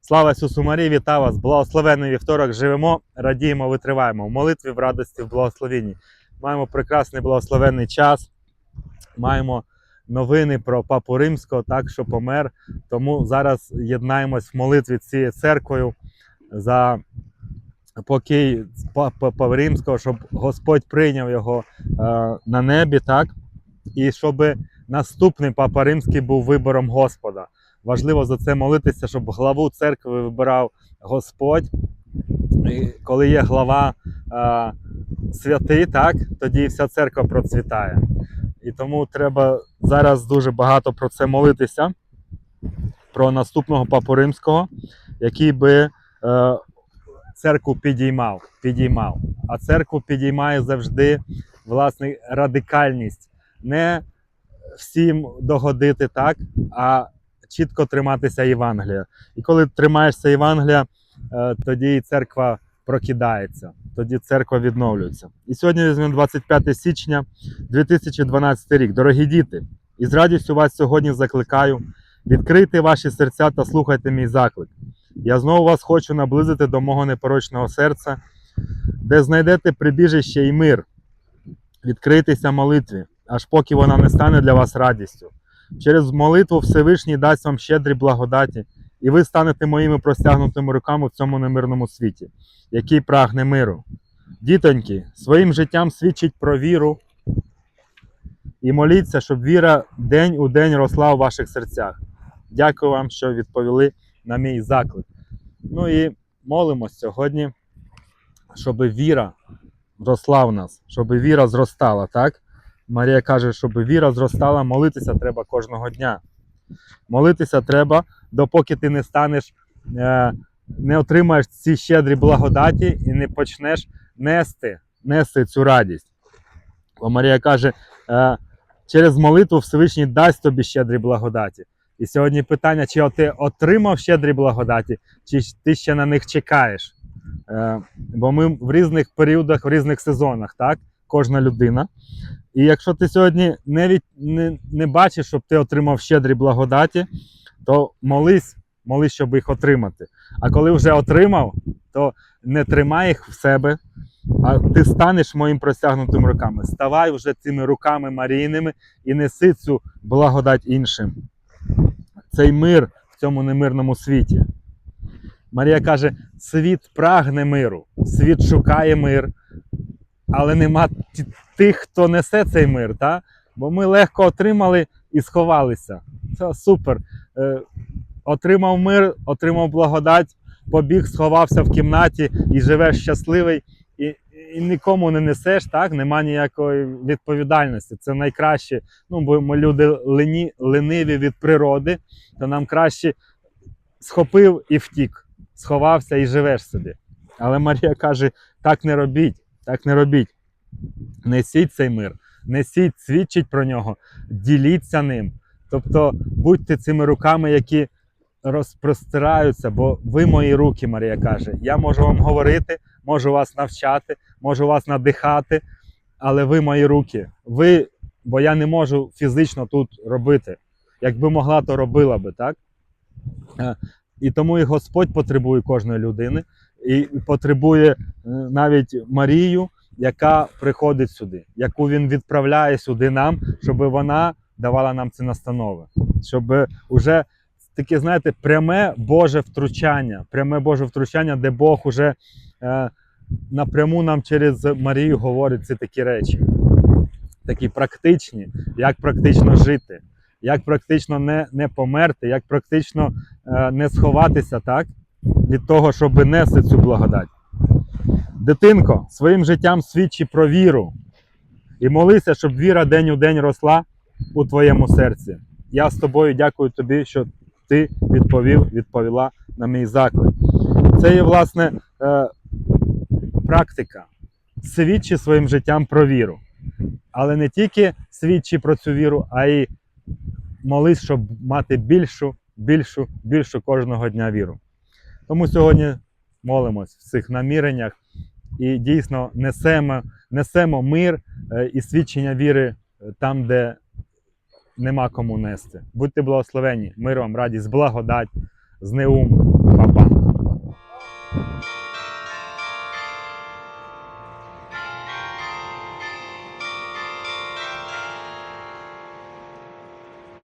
Слава Ісусу Марії, вітаю вас! Благословенний вівторок живемо, радіємо, витриваємо в молитві, в радості, в благословенні. Маємо прекрасний благословенний час, маємо новини про папу римського, так що помер. Тому зараз єднаємось в молитві цією церквою за покій папа римського, щоб Господь прийняв його е, на небі, так? І щоб наступний папа римський був вибором Господа. Важливо за це молитися, щоб главу церкви вибирав Господь. І коли є глава е, святий, так, тоді вся церква процвітає. І тому треба зараз дуже багато про це молитися, про наступного папу римського, який би е, церкву підіймав, підіймав. А церкву підіймає завжди власне радикальність. Не всім догодити так, а чітко триматися Євангелія. І коли тримаєшся Євангелія, е, тоді і церква прокидається, тоді церква відновлюється. І сьогодні візьмемо 25 січня 2012 рік. Дорогі діти, і з радістю вас сьогодні закликаю відкрити ваші серця та слухайте мій заклик. Я знову вас хочу наблизити до мого непорочного серця, де знайдете прибіжище і мир. Відкрийтеся молитві, аж поки вона не стане для вас радістю. Через молитву Всевишній дасть вам щедрі благодаті, і ви станете моїми простягнутими руками в цьому немирному світі, який прагне миру. Дітоньки, своїм життям свідчить про віру і моліться, щоб віра день у день росла у ваших серцях. Дякую вам, що відповіли на мій заклик. Ну і молимось сьогодні, щоб віра росла в нас, щоб віра зростала, так? Марія каже, щоб віра зростала, молитися треба кожного дня. Молитися треба, допоки ти не станеш, е, не отримаєш ці щедрі благодаті і не почнеш нести, нести цю радість. Бо Марія каже, е, через молитву Всевишній дасть тобі щедрі благодаті. І сьогодні питання, чи ти отримав щедрі благодаті, чи ти ще на них чекаєш. Е, Бо ми в різних періодах, в різних сезонах, так? Кожна людина. І якщо ти сьогодні не, від, не, не бачиш, щоб ти отримав щедрі благодаті, то молись, молись, щоб їх отримати. А коли вже отримав, то не тримай їх в себе, а ти станеш моїм простягнутим руками. Ставай вже цими руками Марійними і неси цю благодать іншим. Цей мир в цьому немирному світі. Марія каже: світ прагне миру, світ шукає мир, але нема тих, хто несе цей мир. Та? Бо ми легко отримали і сховалися. Це супер. Е, отримав мир, отримав благодать, побіг, сховався в кімнаті і живеш щасливий, і, і нікому не несеш, так? нема ніякої відповідальності. Це найкраще. Ну, бо ми люди лені, лениві від природи, то нам краще схопив і втік, сховався і живеш собі. Але Марія каже: так не робіть, так не робіть. Несіть цей мир, несіть, свідчіть про нього, діліться ним. Тобто будьте цими руками, які розпростираються, бо ви мої руки, Марія каже. Я можу вам говорити, можу вас навчати, можу вас надихати, але ви мої руки. Ви, бо я не можу фізично тут робити. Якби могла, то робила би, так? І тому і Господь потребує кожної людини, і потребує е, навіть Марію, яка приходить сюди, яку він відправляє сюди нам, щоб вона давала нам ці настанови, щоб уже таке, знаєте, пряме Боже втручання, пряме Боже втручання, де Бог уже е, напряму нам через Марію говорить ці такі речі, такі практичні, як практично жити, як практично не, не померти, як практично е, не сховатися так, від того, щоб нести цю благодать. Дитинко, своїм життям свідчи про віру і молися, щоб віра день у день росла у твоєму серці. Я з тобою дякую тобі, що ти відповів, відповіла на мій заклик. Це є, власне, е, практика. Свідчи своїм життям про віру. Але не тільки свідчи про цю віру, а й молись, щоб мати більшу, більшу, більшу кожного дня віру. Тому сьогодні молимось в цих наміреннях і дійсно несемо, несемо мир е, і свідчення віри е, там, де нема кому нести. Будьте благословені, мир вам, радість, благодать, з неум, Па-па.